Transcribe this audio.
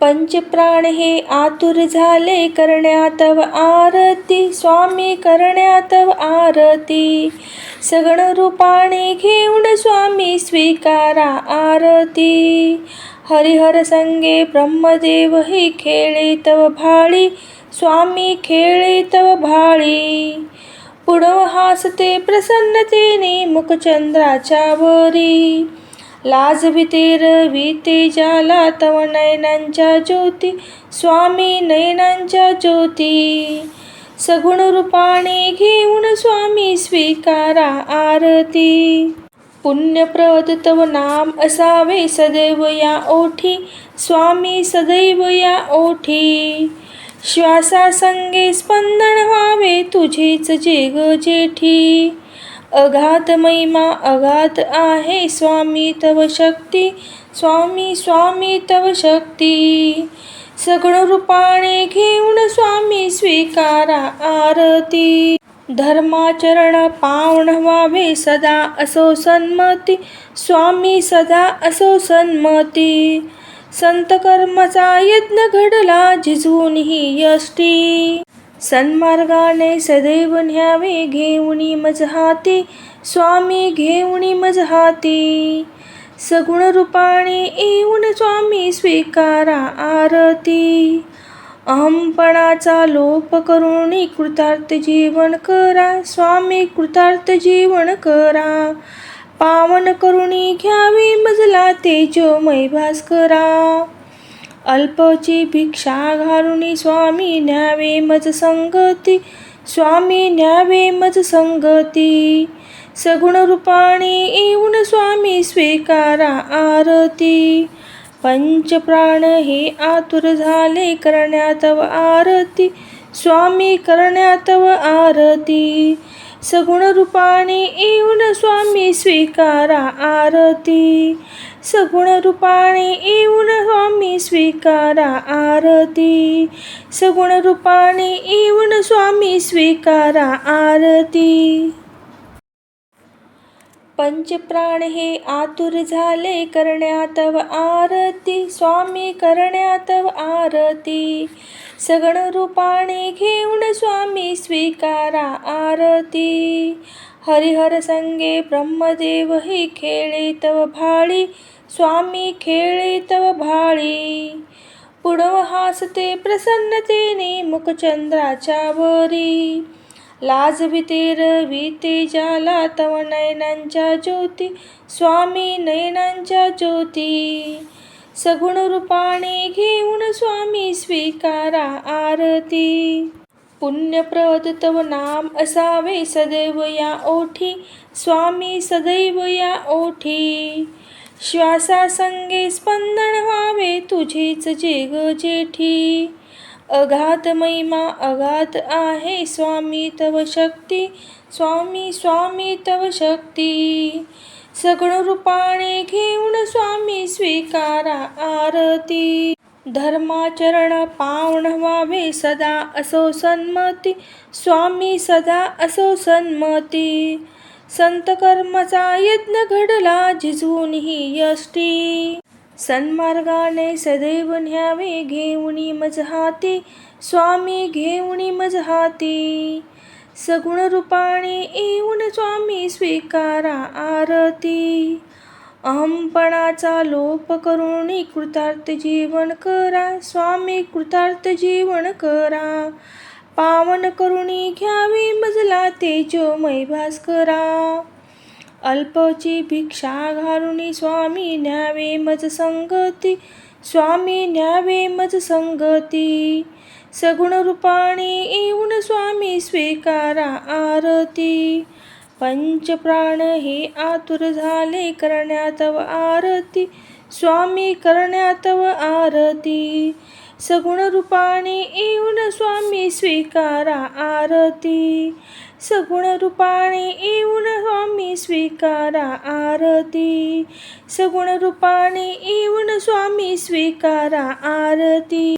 पंचप्राण हे आतुर झाले करण्यातव आरती स्वामी करण्यातव आरती. सगण रूपाने घेऊन स्वामी स्वीकारा आरती. हरिहर संगे ब्रह्मदेव हे खेळे तव भाळी स्वामी खेळे तव भाळी. पुढव हासते प्रसन्नतेने मुखचंद्राच्या वरी. लाज भीतीर विते जाला तव नयनांच्या ज्योती स्वामी नयनांच्या ज्योती। सगुण रूपाने घेऊन स्वामी स्वीकारा आरती। पुण्यप्रद तव नाम असावे सदैव या ओठी स्वामी सदैव या ओठी। श्वासासंगे स्पंदन व्हावे तुझीच जेग जेठी। अगाध महिमा अगाध आहे स्वामी तव शक्ती स्वामी स्वामी तव शक्ती. सगळं रूपाने घेऊन स्वामी स्वीकारा आरती. धर्माचरण पावण व्हावे सदा असो सन्मती स्वामी सदा असो सन्मती. संत कर्माचा यज्ञ घडला झिजूनही यष्टी. सन्मार्गाने सदैव न्यावे घेऊनी मज हाती स्वामी घेऊनी मज हाती सगुण रूपाने येऊन स्वामी स्वीकारा आरती. अहमपणाचा लोप करुणी कृतार्थ जीवन करा स्वामी कृतार्थ जीवन करा. पावन करुणी घ्यावी मजला तेजोमय भास्करा. अल्पची भिक्षा घालुनी स्वामी न्यावे मज संगती. स्वामी न्यावे मज संगती. सगुण रूपाने येऊन स्वामी स्वीकारा आरती. पंचप्राण हे आतुर झाले करण्यातव आरती. स्वामी करण्यातव आरती. सगुण रूपाने येऊन स्वामी स्वीकारा आरती. सगुण रूपाने येऊन स्वामी स्वीकारा आरती. सगुण रूपाने येऊन स्वामी स्वीकारा आरती. पंचप्राण हे आतुर झाले करण्यातव आरती स्वामी करण्यातव आरती. सगण रूपाने घेऊन स्वामी स्वीकारा आरती. हरिहर संगे ब्रह्मदेव हि खेळे तव भाळी स्वामी खेळे तव भाळी. पुढव हासते प्रसन्नतेने मुखचंद्राच्या वरी. लाज भीतीर विते जाला तव नयनांच्या ज्योती स्वामी नयनांच्या ज्योती। सगुण रूपाने घेऊन स्वामी स्वीकारा आरती। पुण्यप्रद तव नाम असावे सदैव या ओठी स्वामी सदैव या ओठी। श्वासासंगे स्पंदन व्हावे तुझीच जेग जेठी। अगाध महिमा अगाध आहे स्वामी तव शक्ती स्वामी स्वामी तव शक्ती. सगुण रूपाने घेऊन स्वामी स्वीकारा आरती. धर्माचरण पावण व्हावे सदा असो सन्मती स्वामी सदा असो सन्मती. संत कर्माचा यज्ञ घडला झिजवून ही यष्टी. सन्मार्गाने सदैव न्यावे घेऊणी मज हाती स्वामी घेऊणी मज हाती. सगुण रूपाने येऊन स्वामी स्वीकारा आरती. अहमपणाचा लोप करुणी कृतार्थ जीवन करा स्वामी कृतार्थ जीवन करा. पावन करुणी घ्यावी मजला तेजोमय भास्करा. अल्पची भिक्षा घालुनी स्वामी न्यावे मज संगती स्वामी न्यावे मज संगती. सगुण रूपाने येऊन स्वामी स्वीकारा आरती. पंचप्राण हे आतुर झाले करण्यात आरती स्वामी करण्यात आरती. सगुण रूपाने येऊन स्वामी स्वीकारा आरती. सगुण रूपाने येऊन स्वामी स्वीकारा आरती. सगुण रूपाने येऊन स्वामी स्वीकारा आरती.